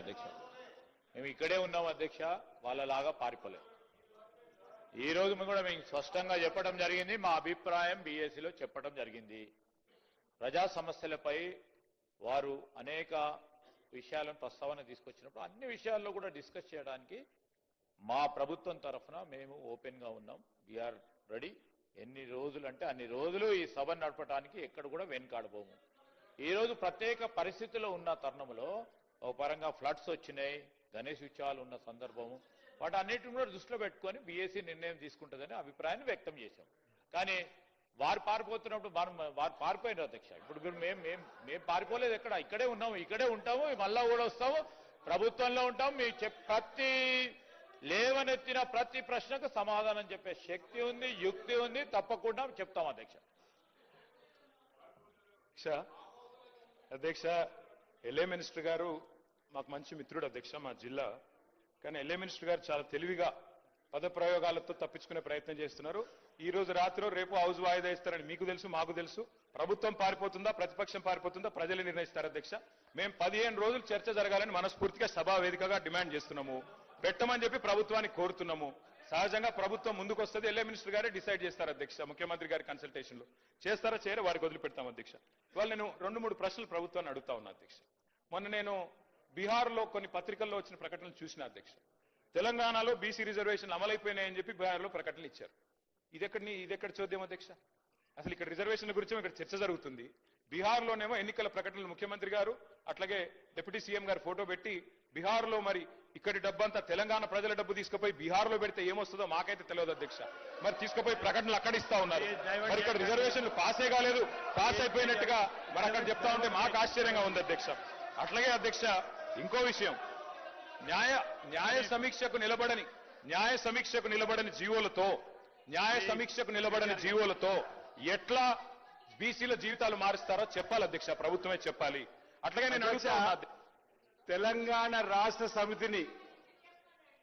అధ్యక్ష. మేము ఇక్కడే ఉన్నాం అధ్యక్ష వాళ్ళలాగా పారిపోలేదు. ఈ రోజు కూడా మేము స్పష్టంగా చెప్పడం జరిగింది మా అభిప్రాయం బీఎస్సీలో చెప్పడం జరిగింది. ప్రజా సమస్యలపై వారు అనేక విషయాలను ప్రస్తావన తీసుకొచ్చినప్పుడు అన్ని విషయాల్లో కూడా డిస్కస్ చేయడానికి మా ప్రభుత్వం తరఫున మేము ఓపెన్గా ఉన్నాం. వీఆర్ రెడీ ఎన్ని రోజులు అంటే అన్ని రోజులు ఈ సభను నడపడానికి ఎక్కడ కూడా వెనుకాడబోము. ఈ రోజు ప్రత్యేక పరిస్థితిలో ఉన్న తరుణంలో ఒక పరంగా ఫ్లడ్స్ వచ్చినాయి గణేష్ ఉత్సవాలు ఉన్న సందర్భము. వాటి అన్నిటిని కూడా దృష్టిలో పెట్టుకొని బీఎస్సీ నిర్ణయం తీసుకుంటుందని అభిప్రాయాన్ని వ్యక్తం చేశాం. కానీ వారు పారిపోతున్నప్పుడు మనం వారు పారిపోయినారు అధ్యక్ష. ఇప్పుడు మీరు మేము మేము మేము పారిపోలేదు ఎక్కడ? ఇక్కడే ఉన్నాము ఇక్కడే ఉంటాము మళ్ళా కూడా వస్తాము ప్రభుత్వంలో ఉంటాం మీ ప్రతి లేవనెత్తిన ప్రతి ప్రశ్నకు సమాధానం చెప్పే శక్తి ఉంది యుక్తి ఉంది తప్పకుండా చెప్తాం అధ్యక్ష. అధ్యక్ష అధ్యక్ష ఎల్ఏ మినిస్టర్ గారు మాకు మంచి మిత్రుడు అధ్యక్ష మా జిల్లా. కానీ ఎల్ఏ మినిస్టర్ గారు చాలా తెలివిగా పద ప్రయోగాలతో తప్పించుకునే ప్రయత్నం చేస్తున్నారు. ఈ రోజు రాత్రి రేపు హౌస్ వాయిదా ఇస్తారని మీకు తెలుసు మాకు తెలుసు. ప్రభుత్వం పారిపోతుందా ప్రతిపక్షం పారిపోతుందా ప్రజలు నిర్ణయిస్తారు అధ్యక్ష. మేము పదిహేను రోజులు చర్చ జరగాలని మనస్ఫూర్తిగా సభా వేదికగా డిమాండ్ చేస్తున్నాము. పెట్టమని చెప్పి ప్రభుత్వాన్ని కోరుతున్నాము. సహజంగా ప్రభుత్వం ముందుకు వస్తుంది ఎల్ఏ మినిస్టర్ గారే డిసైడ్ చేస్తారు అధ్యక్ష ముఖ్యమంత్రి గారి కన్సల్టేషన్లో చేస్తారా చేయరా వారికి వదిలిపెడతాం అధ్యక్ష. ఇవాళ నేను రెండు మూడు ప్రశ్నలు ప్రభుత్వాన్ని అడుగుతా ఉన్నా అధ్యక్ష. మొన్న నేను బీహార్లో కొన్ని పత్రికల్లో వచ్చిన ప్రకటనలు చూసిన అధ్యక్ష తెలంగాణలో బీసీ రిజర్వేషన్లు అమలైపోయినాయని చెప్పి బీహార్లో ప్రకటనలు ఇచ్చారు. ఇది ఎక్కడ ఇది ఎక్కడ చూద్దాం అధ్యక్ష? అసలు ఇక్కడ రిజర్వేషన్ల గురించి ఇక్కడ చర్చ జరుగుతుంది. బీహార్లోనేమో ఎన్నికల ప్రకటనలు ముఖ్యమంత్రి గారు అట్లాగే డిప్యూటీ సీఎం గారు ఫోటో పెట్టి బీహార్లో మరి ఇక్కడి డబ్బంతా తెలంగాణ ప్రజల డబ్బు తీసుకుపోయి బీహార్లో పెడితే ఏమొస్తుందో మాకైతే తెలియదు అధ్యక్ష. మరి తీసుకుపోయి ప్రకటనలు అక్కడ ఇస్తా ఉన్నారు. మరి ఇక్కడ రిజర్వేషన్లు పాసే కాలేదు. పాస్ అయిపోయినట్టుగా మరి అక్కడ చెప్తా ఉంటే మాకు ఆశ్చర్యంగా ఉంది అధ్యక్ష. అట్లాగే అధ్యక్ష ఇంకో విషయం. న్యాయ న్యాయ సమీక్షకు నిలబడని న్యాయ సమీక్షకు నిలబడని జీవోలతో న్యాయ సమీక్షకు నిలబడని జీవోలతో ఎట్లా బీసీల జీవితాలు మారుస్తారో చెప్పాలి అధ్యక్ష ప్రభుత్వమే చెప్పాలి. అట్లాగే నేను అడుగుతా తెలంగాణ రాష్ట్ర సమితిని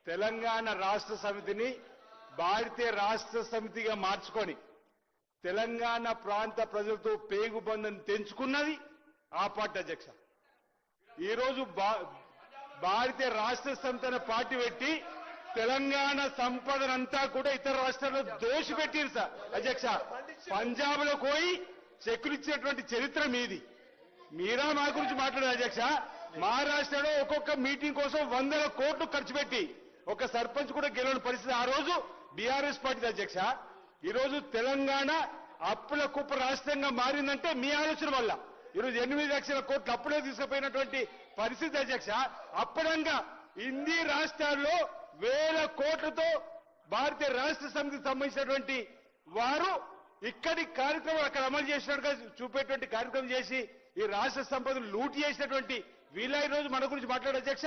తెలంగాణ రాష్ట్ర సమితిని భారతీయ రాష్ట్ర సమితిగా మార్చుకొని తెలంగాణ ప్రాంత ప్రజలతో పేగుబంధం తెంచుకున్నది ఆ పార్టీ అధ్యక్ష. ఈరోజు భా- భారతీయ రాష్ట్ర సంతన పార్టీ పెట్టి తెలంగాణ సంపదనంతా కూడా ఇతర రాష్ట్రాల్లో దోషి పెట్టింది సార్. అధ్యక్ష పంజాబ్లో పోయి చెక్కులు ఇచ్చినటువంటి చరిత్ర మీది. మీరా మా గురించి మాట్లాడారు అధ్యక్ష. మహారాష్ట్రలో ఒక్కొక్క మీటింగ్ కోసం వందల కోట్లు ఖర్చు పెట్టి ఒక సర్పంచ్ కూడా గెలవని పరిస్థితి ఆ రోజు బీఆర్ఎస్ పార్టీ అధ్యక్ష. ఈరోజు తెలంగాణ అప్పుల కుప్ప రాష్ట్రంగా మారిందంటే మీ ఆలోచన వల్ల. ఈరోజు ఎనిమిది లక్షల కోట్లు అప్పుడే తీసుకుపోయినటువంటి పరిస్థితి అధ్యక్ష. అప్పుడంగా హిందీ రాష్ట్రాల్లో వేల కోట్లతో భారతీయ రాష్ట్ర సమితికి సంబంధించినటువంటి వారు ఇక్కడి కార్యక్రమం అక్కడ అమలు చేసినట్టుగా చూపేటువంటి కార్యక్రమం చేసి ఈ రాష్ట్ర సంపదను లూటి చేసినటువంటి వీళ్ళ ఈరోజు రోజు మన గురించి మాట్లాడే అధ్యక్ష.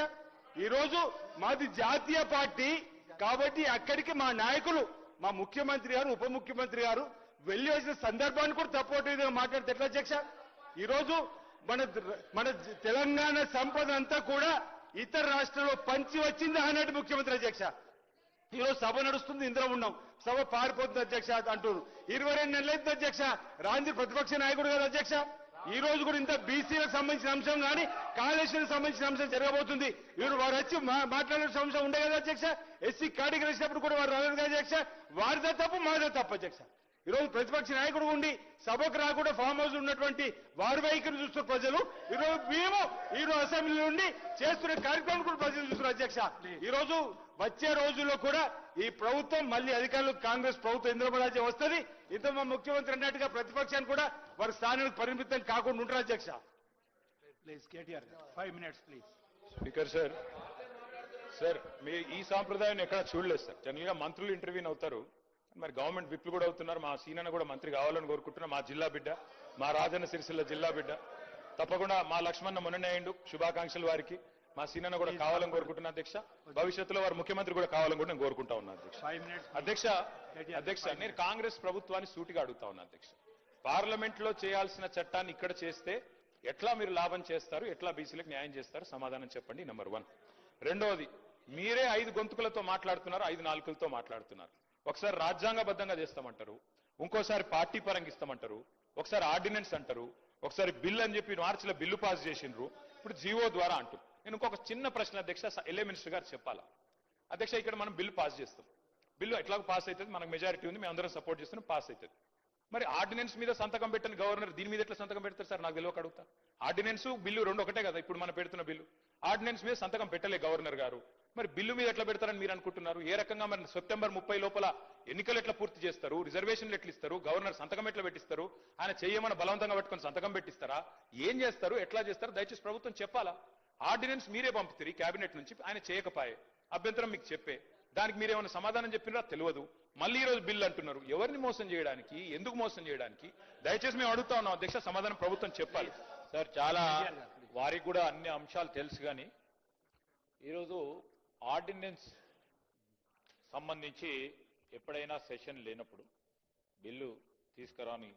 ఈరోజు మాది జాతీయ పార్టీ కాబట్టి అక్కడికి మా నాయకులు మా ముఖ్యమంత్రి గారు ఉప ముఖ్యమంత్రి గారు వెళ్ళి వచ్చిన సందర్భాన్ని కూడా తప్పటి విధంగా మాట్లాడితే ఎట్లా అధ్యక్ష? ఈ రోజు మన మన తెలంగాణ సంపద అంతా కూడా ఇతర రాష్ట్రాల్లో పంచి వచ్చింది ఆనాటి ముఖ్యమంత్రి అధ్యక్ష. ఈరోజు సభ నడుస్తుంది ఇందులో ఉన్నాం. సభ పారిపోతుంది అధ్యక్ష అంటున్నారు ఇరవై రెండు నెలలైంది అధ్యక్ష. రాంది ప్రతిపక్ష నాయకుడు కదా అధ్యక్ష. ఈ రోజు కూడా ఇంత బీసీలకు సంబంధించిన అంశం కానీ కాళేశ్వరికి సంబంధించిన అంశం జరగబోతుంది. ఇప్పుడు వారు వచ్చి మాట్లాడే అంశం ఉండే కదా అధ్యక్ష. ఎస్సీ కాడికి వచ్చినప్పుడు కూడా వారు రాలేదు కదా అధ్యక్ష. వారిదే తప్పు మాదే తప్పు అధ్యక్ష. ఈ రోజు ప్రతిపక్ష నాయకుడు ఉండి సభకు రాకుండా ఫామ్ హౌస్ ఉన్నటువంటి వారి వైఖరి చూస్తున్న ప్రజలు ఈ రోజు మేము ఈ రోజు అసెంబ్లీ నుండి చేస్తున్న కార్యక్రమం కూడా ప్రజలు చూస్తున్నారు అధ్యక్ష. ఈ రోజు వచ్చే రోజుల్లో కూడా ఈ ప్రభుత్వం మళ్ళీ అధికారులు కాంగ్రెస్ ప్రభుత్వం ఇంద్రమరాజ్యం వస్తుంది. ఇంత మా ముఖ్యమంత్రి అన్నట్టుగా ప్రతిపక్షాన్ని కూడా వారి స్థానానికి పరిమితం కాకుండా ఉంటారు అధ్యక్ష. Please KTR five minutes please speaker sir sir మీ ఈ సాంప్రదాయాన్ని ఎక్కడ చూడలేదు సార్. జనరల్గా మంత్రులు ఇంటర్వ్యూన్ అవుతారు. మరి గవర్నమెంట్ విప్లు కూడా అవుతున్నారు. మా సీనన్న కూడా మంత్రి కావాలని కోరుకుంటున్నారు మా జిల్లా బిడ్డ మా రాజన్న సిరిసిల్ల జిల్లా బిడ్డ. తప్పకుండా మా లక్ష్మణ మొన్ననే అయ్యిండు శుభాకాంక్షలు వారికి. మా సీనన్న కూడా కావాలని కోరుకుంటున్నా అధ్యక్ష. భవిష్యత్తులో వారు ముఖ్యమంత్రి కూడా కావాలని కూడా నేను కోరుకుంటా ఉన్నా అధ్యక్ష. అధ్యక్ష అధ్యక్ష నేను కాంగ్రెస్ ప్రభుత్వాన్ని సూటిగా అడుగుతా ఉన్నా అధ్యక్ష. పార్లమెంట్లో చేయాల్సిన చట్టాన్ని ఇక్కడ చేస్తే ఎట్లా మీరు లాభం చేస్తారు ఎట్లా బీసీలకు న్యాయం చేస్తారు సమాధానం చెప్పండి నెంబర్ వన్. రెండవది మీరే ఐదు గొంతుకులతో మాట్లాడుతున్నారు ఐదు నాలుకలతో మాట్లాడుతున్నారు. ఒకసారి రాజ్యాంగబద్ధంగా చేస్తామంటారు ఇంకోసారి పార్టీ పరంగా ఇస్తామంటారు ఒకసారి ఆర్డినెన్స్ అంటారు ఒకసారి బిల్ అని చెప్పి మార్చిలో బిల్లు పాస్ చేసిండ్రు ఇప్పుడు జీవో ద్వారా అంటారు నేను ఇంకొక చిన్న ప్రశ్న అధ్యక్ష ఎల్ఏ మినిస్టర్ గారు చెప్పాలా? అధ్యక్ష ఇక్కడ మనం బిల్లు పాస్ చేస్తాం. బిల్లు ఎట్లాగో పాస్ అవుతుంది మనకు మెజారిటీ ఉంది మేము అందరం సపోర్ట్ చేస్తున్నాం పాస్ అవుతుంది. మరి ఆర్డినెన్స్ మీద సంతకం పెట్టని గవర్నర్ దీని మీద ఎట్లా సంతకం పెడతారు సార్? నాకు తెలియక అడుగుతా. ఆర్డినెన్స్ బిల్లు రెండు ఒకటే కదా ఇప్పుడు మనం పెడుతున్న బిల్లు. ఆర్డినెన్స్ మీద సంతకం పెట్టలే గవర్నర్ గారు. మరి బిల్లు మీద ఎట్లా పెడతారని మీరు అనుకుంటున్నారు? ఏ రకంగా మరి సెప్టెంబర్ ముప్పై లోపల ఎన్నికలు ఎట్లా పూర్తి చేస్తారు? రిజర్వేషన్లు ఎట్లా ఇస్తారు? గవర్నర్ సంతకం ఎట్లా పెట్టిస్తారు? ఆయన చేయమని బలవంతంగా పెట్టుకొని సంతకం పెట్టిస్తారా? ఏం చేస్తారు? ఎట్లా చేస్తారు? దయచేసి ప్రభుత్వం చెప్పాలా? ఆర్డినెన్స్ మీరే పంపుతారు కేబినెట్ నుంచి ఆయన చేయకపాయే. అభ్యంతరం మీకు చెప్పే. దానికి మీరేమైనా సమాధానం చెప్పినారా? తెలియదు. మళ్ళీ ఈ రోజు బిల్లు అంటున్నారు. ఎవరిని మోసం చేయడానికి? ఎందుకు మోసం చేయడానికి? దయచేసి మేము అడుగుతా ఉన్నాం. అధ్యక్ష సమాధానం ప్రభుత్వం చెప్పాలి. సార్ చాలా వారికి కూడా అన్ని అంశాలు తెలుసు కానీ ఈరోజు ఆర్డినెన్స్ సంబంధించి ఎప్పుడైనా సెషన్ లేనప్పుడు బిల్లు తీసుకురాని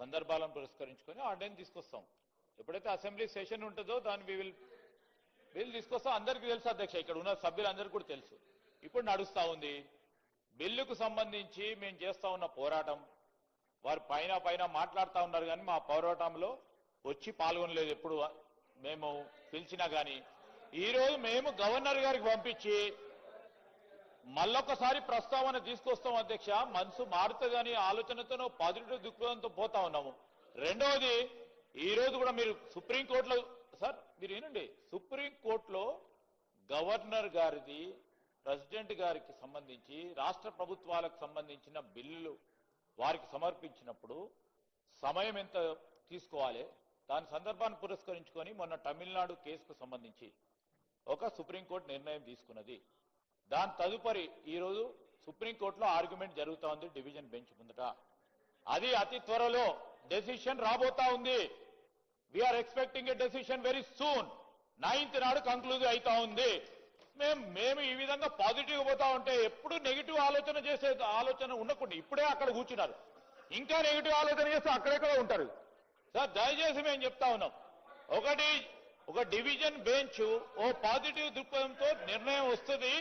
సందర్భాలను పురస్కరించుకొని ఆర్డినెన్స్ తీసుకొస్తాం. ఎప్పుడైతే అసెంబ్లీ సెషన్ ఉంటుందో దాన్ని వి విల్ బిల్ తీసుకొస్తాం. అందరికీ తెలుసు అధ్యక్ష ఇక్కడ ఉన్న సభ్యులందరికీ కూడా తెలుసు. ఇప్పుడు నడుస్తూ ఉంది. బిల్లుకు సంబంధించి మేము చేస్తా ఉన్న పోరాటం వారు పైన పైన మాట్లాడుతూ ఉన్నారు కానీ మా పోరాటంలో వచ్చి పాల్గొనలేదు. ఎప్పుడు మేము పిలిచినా కానీ ఈరోజు మేము గవర్నర్ గారికి పంపించి మళ్ళొకసారి ప్రస్తావన తీసుకొస్తాం అధ్యక్ష. మనసు మారుతుందని ఆలోచనతోనో పాజిటివ్ దృక్పథంతో పోతా ఉన్నాము. రెండవది ఈ రోజు కూడా మీరు సుప్రీంకోర్టులో సార్ మీరు ఏనండి సుప్రీంకోర్టులో గవర్నర్ గారిది ప్రెసిడెంట్ గారికి సంబంధించి రాష్ట్ర ప్రభుత్వాలకు సంబంధించిన బిల్లులు వారికి సమర్పించినప్పుడు సమయం ఎంత తీసుకోవాలి? దాని సందర్భాన్ని పురస్కరించుకొని మొన్న తమిళనాడు కేసుకు సంబంధించి ఒక సుప్రీంకోర్టు నిర్ణయం తీసుకున్నది. దాని తదుపరి ఈరోజు సుప్రీంకోర్టులో ఆర్గ్యుమెంట్ జరుగుతూ ఉంది డివిజన్ బెంచ్ ముందట. అది అతి త్వరలో డెసిషన్ రాబోతా ఉంది. We are expecting a decision very soon ninth నాడు కంక్లూజ్ అవుతా ఉంది. మేము మేము ఈ విధంగా పాజిటివ్ పోతా ఉంటే ఎప్పుడు నెగిటివ్ ఆలోచన చేసే ఆలోచన ఉండకుండా ఇప్పుడే అక్కడ కూర్చున్నారు. ఇంకా నెగిటివ్ ఆలోచన చేస్తే అక్కడెక్కడ ఉంటారు? సార్ దయచేసి మేము చెప్తా ఉన్నాం. ఒకటి ఒక డివిజన్ బెంచ్ ఓ పాజిటివ్ దృక్పథంతో నిర్ణయం వస్తుంది.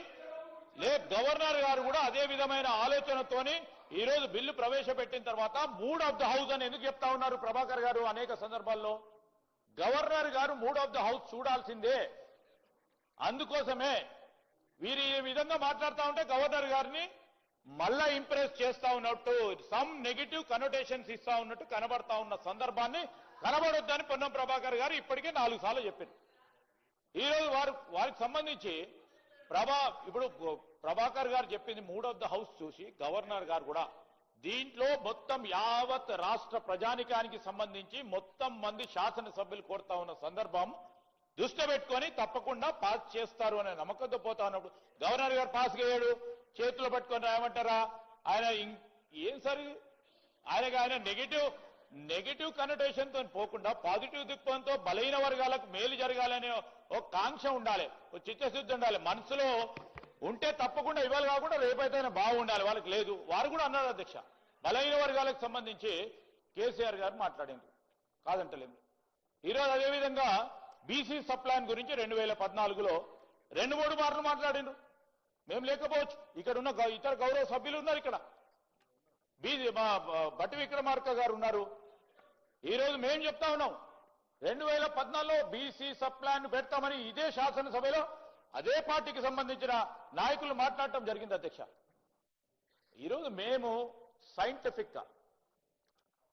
లే గవర్నర్ గారు కూడా అదే విధమైన ఆలోచనతోని ఈ రోజు బిల్లు ప్రవేశపెట్టిన తర్వాత మూడ్ ఆఫ్ ద హౌస్ అని ఎందుకు చెప్తా ఉన్నారు ప్రభాకర్ గారు అనేక సందర్భాల్లో? గవర్నర్ గారు మూడ్ ఆఫ్ ద హౌస్ చూడాల్సిందే. అందుకోసమే వీరు ఈ విధంగా మాట్లాడుతూ ఉంటే గవర్నర్ గారిని మళ్ళా ఇంప్రెస్ చేస్తా ఉన్నట్టు సమ్ నెగిటివ్ కనోటేషన్స్ ఇస్తా ఉన్నట్టు కనబడతా ఉన్న సందర్భాన్ని కనబడొద్దని పొన్నం ప్రభాకర్ గారు ఇప్పటికే నాలుగు సార్లు చెప్పింది. ఈ రోజు వారు వారికి సంబంధించి ప్రభా ఇప్పుడు ప్రభాకర్ గారు చెప్పింది మూడ్ ఆఫ్ ద హౌస్ చూసి గవర్నర్ గారు కూడా దీంట్లో మొత్తం యావత్ రాష్ట్ర ప్రజానికానికి సంబంధించి మొత్తం మంది శాసనసభ్యులు కోరుతా ఉన్న సందర్భం దృష్టి పెట్టుకొని తప్పకుండా పాస్ చేస్తారు అనే నమ్మకంతో పోతా ఉన్నప్పుడు గవర్నర్ గారు పాస్ చేయడు చేతులు పట్టుకొని రాయమంటారా? ఆయన ఏం సరి ఆయనగా ఆయనకి ఆయన నెగిటివ్ నెగిటివ్ కనోటేషన్తో పోకుండా పాజిటివ్ దృక్పథంతో బలహీన వర్గాలకు మేలు జరగాలనే ఒక కాంక్ష ఉండాలి ఒక చిత్తశుద్ధి ఉండాలి. మనసులో ఉంటే తప్పకుండా ఇవాళ కాకుండా రేపైతేనే బాగుండాలి. వాళ్ళకి లేదు. వారు కూడా అన్నారు అధ్యక్ష. బలహీన వర్గాలకు సంబంధించి కేసీఆర్ గారు మాట్లాడింది కాదంటలేదు ఈరోజు అదేవిధంగా బీసీ సప్లాన్ గురించి రెండు వేల పద్నాలుగులో రెండు మూడు మార్లు మాట్లాడిండ్రు. మేము లేకపోవచ్చు. ఇక్కడ ఉన్న ఇతర గౌరవ సభ్యులు ఉన్నారు ఇక్కడ. బీజే మా బ- బట్టి విక్రమార్క గారు ఉన్నారు. ఈ రోజు మేము చెప్తా ఉన్నాం. రెండు వేల పద్నాలుగులో బీసీ సప్లాన్ పెడతామని ఇదే శాసనసభలో అదే పార్టీకి సంబంధించిన నాయకులు మాట్లాడటం జరిగింది అధ్యక్ష. ఈరోజు మేము సైంటిఫిక్గా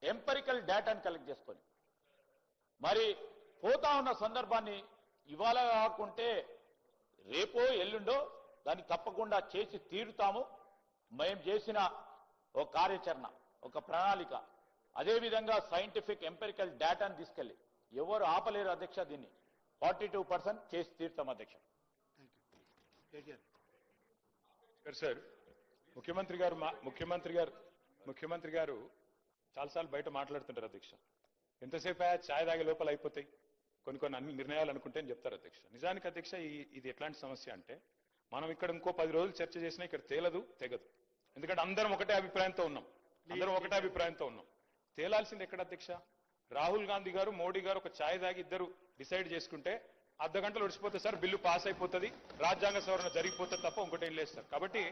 ఎంపరికల్ డేటాను కలెక్ట్ చేసుకొని మరి పోతా ఉన్న సందర్భాన్ని ఇవాళ కాకుంటే రేపో ఎల్లుండో దాన్ని తప్పకుండా చేసి తీరుతాము. మేము చేసిన ఒక కార్యాచరణ ఒక ప్రణాళిక అదేవిధంగా సైంటిఫిక్ ఎంపెరికల్ డేటాను తీసుకెళ్ళి ఎవరు ఆపలేరు అధ్యక్ష దీన్ని. ఫార్టీ టూ పర్సెంట్ చేసి తీరుతాం అధ్యక్ష. సార్ సార్ ముఖ్యమంత్రి గారు మా- ముఖ్యమంత్రి గారు ముఖ్యమంత్రి గారు చాలాసార్లు బయట మాట్లాడుతుంటారు అధ్యక్ష. ఎంతసేపు అయ్యా ఛాయ్ తాగే లోపల అయిపోతాయి? కొన్ని కొన్ని అన్ని నిర్ణయాలు అనుకుంటే అని చెప్తారు అధ్యక్ష. నిజానికి అధ్యక్ష ఈ- ఇది ఎట్లాంటి సమస్య అంటే మనం ఇక్కడ ఇంకో పది రోజులు చర్చ చేసినా ఇక్కడ తేలదు తెగదు. ఎందుకంటే అందరం ఒకటే అభిప్రాయంతో ఉన్నాం. అందరం ఒకటే అభిప్రాయంతో ఉన్నాం. తేలాల్సింది ఎక్కడ అధ్యక్ష? రాహుల్ గాంధీ గారు మోడీ గారు ఒక ఛాయ్ తాగి ఇద్దరు డిసైడ్ చేసుకుంటే అర్ధ గంటలు ఒడిచిపోతే సార్ బిల్లు పాస్ అయిపోతుంది రాజ్యాంగ సవరణ జరిగిపోతుంది తప్ప ఇంకోటి ఏం లేదు సార్. కాబట్టి.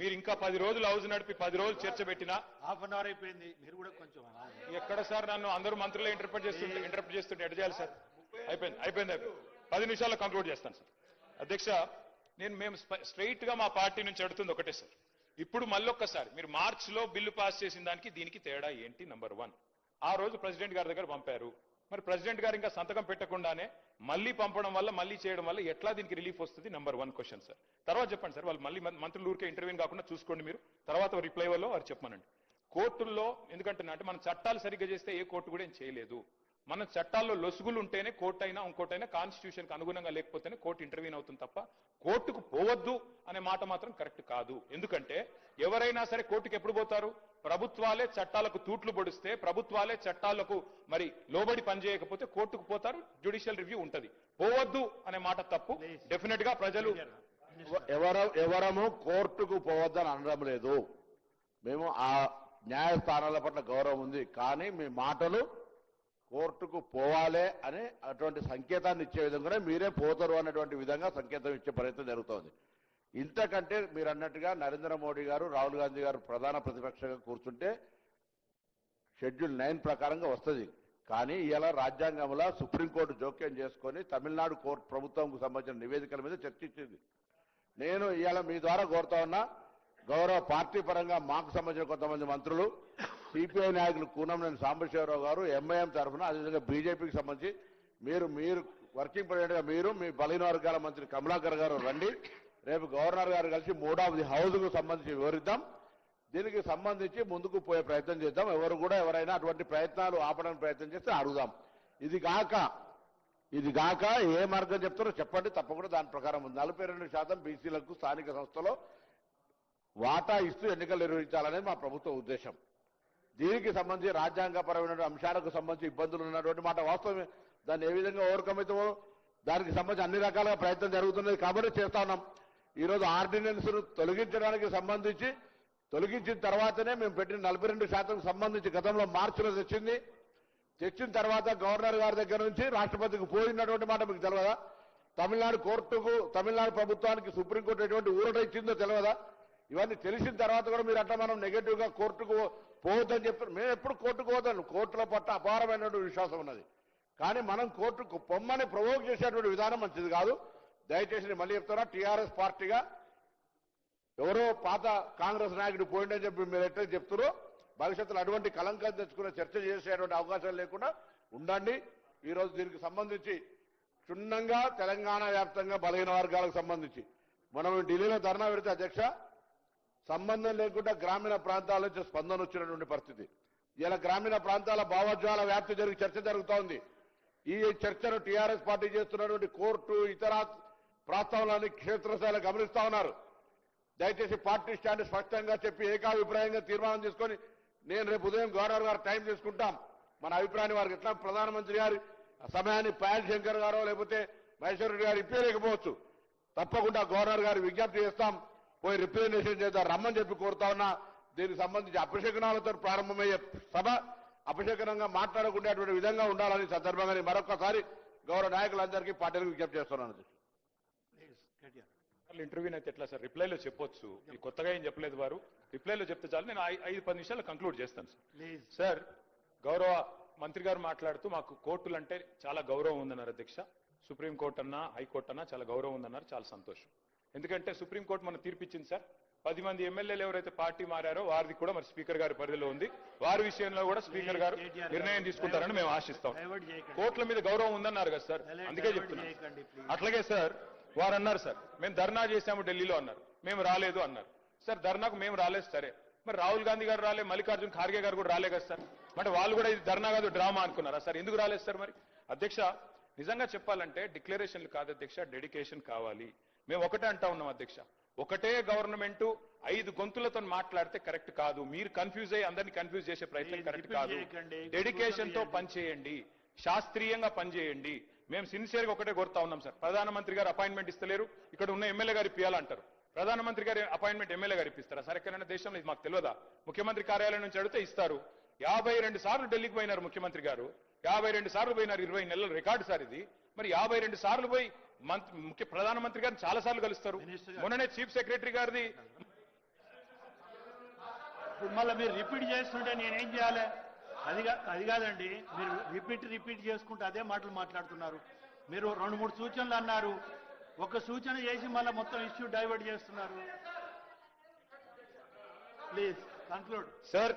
మీరు ఇంకా పది రోజులు హౌస్ నడిపి పది రోజులు చర్చ పెట్టినా హాఫ్ అన్ అవర్ అయిపోయింది మీరు కూడా కొంచెం ఎక్కడ సార్ నన్ను అందరూ మంత్రులే ఇంటర్ప్రిట్ చేస్తుంటే ఇంటర్ప్రిట్ చేస్తుంటే ఎడ చేయాలి సార్? అయిపోయింది అయిపోయింది అయిపోయింది. పది నిమిషాల్లో కంక్లూడ్ చేస్తాను సార్. అధ్యక్ష నేను మేము స్ట్రైట్గా మా పార్టీ నుంచి అడుగుతుంది ఒకటే సార్. ఇప్పుడు మళ్ళొక్కసారి మీరు మార్చ్లో బిల్లు పాస్ చేసిన దానికి దీనికి తేడా ఏంటి? నంబర్ వన్ ఆ రోజు ప్రెసిడెంట్ గారి దగ్గర పంపారు. మరి ప్రెసిడెంట్ గారు ఇంకా సంతకం పెట్టకుండానే మళ్ళీ పంపడం వల్ల మళ్ళీ చేయడం వల్ల ఎట్లా దీనికి రిలీఫ్ వస్తుంది? నంబర్ వన్ క్వశ్చన్ సార్ తర్వాత చెప్పండి సార్ వాళ్ళు మళ్ళీ మం- మంత్రులు ఊరికే ఇంటర్వ్యూ కాకుండా చూసుకోండి మీరు. తర్వాత రిప్లై వల్ల వారు చెప్పమనండి. కోర్టుల్లో ఎందుకంటే అంటే మనం చట్టాలు సరిగ్గా చేస్తే ఏ కోర్టు కూడా ఏం చేయలేదు. మన చట్టాల్లో లొసుగులు ఉంటేనే కోర్టు అయినా ఇంకోటైనా కాన్స్టిట్యూషన్కి అనుగుణంగా లేకపోతేనే కోర్టు ఇంటర్వ్యూన్ అవుతుంది తప్ప కోర్టుకు పోవద్దు అనే మాట మాత్రం కరెక్ట్ కాదు. ఎందుకంటే ఎవరైనా సరే కోర్టుకు ఎప్పుడు పోతారు? ప్రభుత్వాలే చట్టాలకు తూట్లు పొడిస్తే ప్రభుత్వాలే చట్టాలకు మరి లోబడి పనిచేయకపోతే కోర్టుకు పోతారు జ్యుడిషియల్ రివ్యూ ఉంటది. పోవద్దు అనే మాట తప్పు. డెఫినెట్గా ప్రజలు ఎవర ఎవరము కోర్టుకు పోవద్దని అనడం లేదు. మేము ఆ న్యాయస్థానాల పట్ల గౌరవం ఉంది. కానీ మీ మాటలు కోర్టుకు పోవాలే అని అటువంటి సంకేతాన్ని ఇచ్చే విధంగానే మీరే పోతారు అనేటువంటి విధంగా సంకేతం ఇచ్చే ప్రయత్నం జరుగుతోంది. ఇంతకంటే మీరు అన్నట్టుగా నరేంద్ర మోడీ గారు రాహుల్ గాంధీ గారు ప్రధాన ప్రతిపక్షంగా కూర్చుంటే షెడ్యూల్ నైన్ ప్రకారంగా వస్తుంది. కానీ ఇలా రాజ్యాంగంలో సుప్రీంకోర్టు జోక్యం చేసుకొని తమిళనాడు కోర్టు ప్రభుత్వంకు సంబంధించిన నివేదికల మీద చర్చించింది. నేను ఇలా మీ ద్వారా కోరుతా ఉన్నా గౌరవ పార్టీ పరంగా మాకు సంబంధించిన కొంతమంది మంత్రులు సిపిఐ నాయకులు కూనంనేని సాంబశివరావు గారు ఎంఐఎం తరఫున అదేవిధంగా బీజేపీకి సంబంధించి మీరు మీరు వర్కింగ్ ప్రెసిడెంట్గా మీరు మీ బలహీన వర్గాల మంత్రి కమలాకర్ గారు రండి. రేపు గవర్నర్ గారు కలిసి మూడవది హౌస్కు సంబంధించి వివరిద్దాం. దీనికి సంబంధించి ముందుకు పోయే ప్రయత్నం చేద్దాం. ఎవరు కూడా ఎవరైనా అటువంటి ప్రయత్నాలు ఆపడానికి ప్రయత్నం చేస్తే అడుగుదాం. ఇది కాక ఇది కాక ఏ మార్గం చెప్తారో చెప్పండి. తప్పకుండా దాని ప్రకారం ఉంది. నలభై రెండు శాతం బీసీలకు స్థానిక సంస్థలో వాటా ఇస్తూ ఎన్నికలు నిర్వహించాలనేది మా ప్రభుత్వ ఉద్దేశం. దీనికి సంబంధించి రాజ్యాంగపరమైన అంశాలకు సంబంధించి ఇబ్బందులు ఉన్నటువంటి మాట వాస్తవమే. దాన్ని ఏ విధంగా ఓవర్కమ్ అవుతామో దానికి సంబంధించి అన్ని రకాలుగా ప్రయత్నం జరుగుతున్నది కాబట్టి చేస్తా ఉన్నాం. ఈరోజు ఆర్డినెన్స్ను తొలగించడానికి సంబంధించి తొలగించిన తర్వాతనే మేము పెట్టిన నలభై రెండు శాతం సంబంధించి గతంలో మార్చిలో తెచ్చింది. తెచ్చిన తర్వాత గవర్నర్ గారి దగ్గర నుంచి రాష్ట్రపతికి పోయినటువంటి మాట మీకు తెలియదా తమిళనాడు కోర్టుకు తమిళనాడు ప్రభుత్వానికి సుప్రీంకోర్టు ఎటువంటి ఊరట ఇచ్చిందో తెలియదా ఇవన్నీ తెలిసిన తర్వాత కూడా మీరు అట్లా మనం నెగటివ్గా కోర్టుకు పోవద్దని చెప్పారు. మేము ఎప్పుడు కోర్టుకు పోతాం కోర్టుల పట్ల అపారమైనటువంటి విశ్వాసం ఉన్నది. కానీ మనం కోర్టుకు పొమ్మని ప్రవోక్ చేసేటువంటి విధానం మంచిది కాదు. దయచేసి నేను మళ్ళీ చెప్తున్నా టీఆర్ఎస్ పార్టీగా ఎవరో పాత కాంగ్రెస్ నాయకుడు పోయిండని చెప్పి మీరు ఎట్లా చెప్తారో భవిష్యత్తులో అటువంటి కలంకం తెచ్చుకునే చర్చ చేసేటువంటి అవకాశం లేకుండా ఉండండి. ఈరోజు దీనికి సంబంధించి క్షుణ్ణంగా తెలంగాణ వ్యాప్తంగా బలహీన వర్గాలకు సంబంధించి. మనం ఢిల్లీలో ధర్నా పెడితే అధ్యక్ష సంబంధం లేకుండా గ్రామీణ ప్రాంతాల నుంచి స్పందన వచ్చినటువంటి పరిస్థితి. ఇలా గ్రామీణ ప్రాంతాల భావోద్వాల వ్యాప్తి జరిగి చర్చ జరుగుతోంది. ఈ చర్చను టీఆర్ఎస్ పార్టీ చేస్తున్నటువంటి కోర్టు ఇతర ప్రాస్తావనాన్ని క్షేత్రస్థాయిలో గమనిస్తా ఉన్నారు. దయచేసి పార్టీ స్టాండ్ స్పష్టంగా చెప్పి ఏకాభిప్రాయంగా తీర్మానం చేసుకొని నేను రేపు ఉదయం గవర్నర్ గారు టైం తీసుకుంటాం. మన అభిప్రాయాన్ని వారికి ఎట్లా ప్రధానమంత్రి గారి సమయాన్ని పాయల్ శంకర్ గారో లేకపోతే మహేశ్వర రెడ్డి గారు ఇప్పలేకపోవచ్చు తప్పకుండా గవర్నర్ గారు విజ్ఞప్తి చేస్తాం. పోయి రిప్రజెంటేషన్ చేద్దాం రమ్మని చెప్పి కోరుతా ఉన్నా. దీనికి సంబంధించి అపశకనాలతో ప్రారంభమయ్యే సభ అపశకనంగా మాట్లాడకుండేటువంటి విధంగా ఉండాలని సందర్భంగా నేను మరొకసారి గౌరవ నాయకులందరికీ పార్టీలకు విజ్ఞప్తి చేస్తున్నాను. ప్లీజ్ కేటీఆర్ ఇంటర్వ్యూ అయితే ఎట్లా సార్? రిప్లైలో చెప్పొచ్చు. ఈ కొత్తగా ఏం చెప్పలేదు వారు. రిప్లైలో చెప్తే చాలు. నేను ఐ- ఐదు పది నిమిషాలు కంక్లూడ్ చేస్తాను సార్. ప్లీజ్. సార్ గౌరవ మంత్రి గారు మాట్లాడుతూ మాకు కోర్టులు అంటే చాలా గౌరవం ఉందన్నారు అధ్యక్ష. సుప్రీం కోర్టు అన్నా హైకోర్టు అన్నా చాలా గౌరవం ఉందన్నారు. చాలా సంతోషం. ఎందుకంటే సుప్రీం కోర్టు మన తీర్పిచ్చింది సార్. పది మంది ఎమ్మెల్యేలు ఎవరైతే పార్టీ మారారో వారిది కూడా మరి స్పీకర్ గారి పరిధిలో ఉంది. వారి విషయంలో కూడా స్పీకర్ గారు నిర్ణయం తీసుకుంటారని మేము ఆశిస్తాం. కోర్టుల మీద గౌరవం ఉందన్నారు కదా సార్. అందుకే ప్లీజ్. అట్లాగే సార్ వారు అన్నారు సార్ మేము ధర్నా చేశాము ఢిల్లీలో అన్నారు. మేము రాలేదు అన్నారు. సార్ ధర్నాకు మేము రాలేదు సరే. మరి రాహుల్ గాంధీ గారు రాలే మల్లికార్జున్ ఖార్గే గారు కూడా రాలే కదా సార్. అంటే వాళ్ళు కూడా ఇది ధర్నా కాదు డ్రామా అనుకున్నారా సార్? ఎందుకు రాలేదు సార్ మరి? అధ్యక్ష నిజంగా చెప్పాలంటే డిక్లరేషన్లు కాదు అధ్యక్ష డెడికేషన్ కావాలి. మేము ఒకటే అంటా ఉన్నాం అధ్యక్ష. ఒకటే గవర్నమెంట్ ఐదు గొంతులతో మాట్లాడితే కరెక్ట్ కాదు. మీరు కన్ఫ్యూజ్ అయ్యి అందరినీ కన్ఫ్యూజ్ చేసే ప్రయత్నం కరెక్ట్ కాదు. డెడికేషన్తో పనిచేయండి శాస్త్రీయంగా పనిచేయండి మేము సిన్సియర్గా ఒకటే కోరుతా ఉన్నాం సార్. ప్రధానమంత్రి గారు అపాయింట్మెంట్ ఇస్తలేరు. ఇక్కడ ఉన్న ఎమ్మెల్యే గారు ఇప్పియాలంటారు ప్రధానమంత్రి గారి అపాయింట్మెంట్ ఎమ్మెల్యే గారు ఇప్పిస్తారా సరే? ఎక్కడైనా దేశంలో ఇది మాకు తెలియదా? ముఖ్యమంత్రి కార్యాలయం నుంచి అడిగితే ఇస్తారు. యాభై రెండు సార్లు ఢిల్లీకి పోయినారు ముఖ్యమంత్రి గారు. యాభై రెండు సార్లు పోయినారు. ఇరవై నెలల రికార్డు సార్ ఇది. మరి యాభై రెండు సార్లు పోయి మంత్రి ముఖ్య ప్రధానమంత్రి గారిని చాలా సార్లు కలుస్తారు. మొన్ననే చీఫ్ సెక్రటరీ గారిది. మళ్ళీ మీరు రిపీట్ చేస్తుంటే నేనేం చేయాలి? అది అది కాదండి. మీరు రిపీట్ రిపీట్ చేసుకుంటూ అదే మాటలు మాట్లాడుతున్నారు. మీరు రెండు మూడు సూచనలు అన్నారు. ఒక సూచన చేసి మళ్ళీ మొత్తం ఇష్యూ డైవర్ట్ చేస్తున్నారు. ప్లీజ్ కన్క్లూడ్ సార్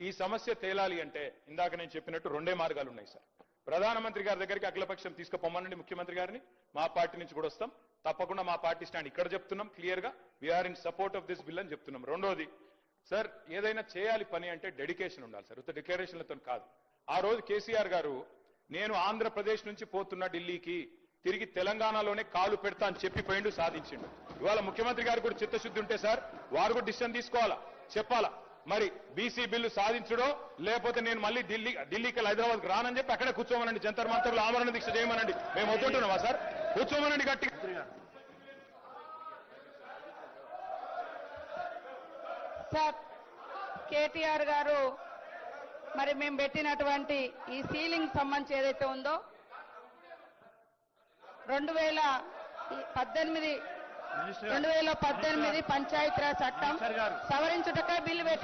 ఈ సమస్య తేలాలి అంటే ఇందాక నేను చెప్పినట్టు రెండే మార్గాలు ఉన్నాయి సార్. ప్రధానమంత్రి గారి దగ్గరికి అఖిలపక్షం తీసుకుపోమనండి ముఖ్యమంత్రి గారిని. మా పార్టీ నుంచి కూడా వస్తాం. తప్పకుండా మా పార్టీ స్టాండ్ ఇక్కడ చెప్తున్నాం క్లియర్గా. We are in support of this bill అని చెప్తున్నాం. రెండోది సార్ ఏదైనా చేయాలి పని అంటే డెడికేషన్ ఉండాలి సార్. ఉత్త డిక్లరేషన్లతో కాదు. ఆ రోజు కేసీఆర్ గారు నేను ఆంధ్రప్రదేశ్ నుంచి పోతున్నా ఢిల్లీకి తిరిగి తెలంగాణలోనే కాలు పెడతా అని చెప్పి పోయిండు సాధించిండు. ఇవాళ ముఖ్యమంత్రి గారు కూడా చిత్తశుద్ధి ఉంటే సార్ వారు కూడా డిసిషన్ తీసుకోవాలా? చెప్పాలా? మరి బీసీ బిల్లు సాధించడో లేకపోతే నేను మళ్ళీ ఢిల్లీ ఢిల్లీకి హైదరాబాద్ రానని చెప్పి అక్కడే కూర్చోమనండి. జంతర్ మంతర్లు ఆమరణ దీక్ష చేయమనండి. మేము వద్దుంటున్నామా సార్? కూర్చోమనండి గట్టి సార్ కేటీఆర్ గారు మరి మేము పెట్టినటువంటి ఈ సీలింగ్ సంబంధించి ఏదైతే ఉందో రెండు వేల పద్దెనిమిది రెండు వేల పద్దెనిమిది పంచాయతీరాజ్ చట్టం. సవరించుటకై బిల్లు పెట్టి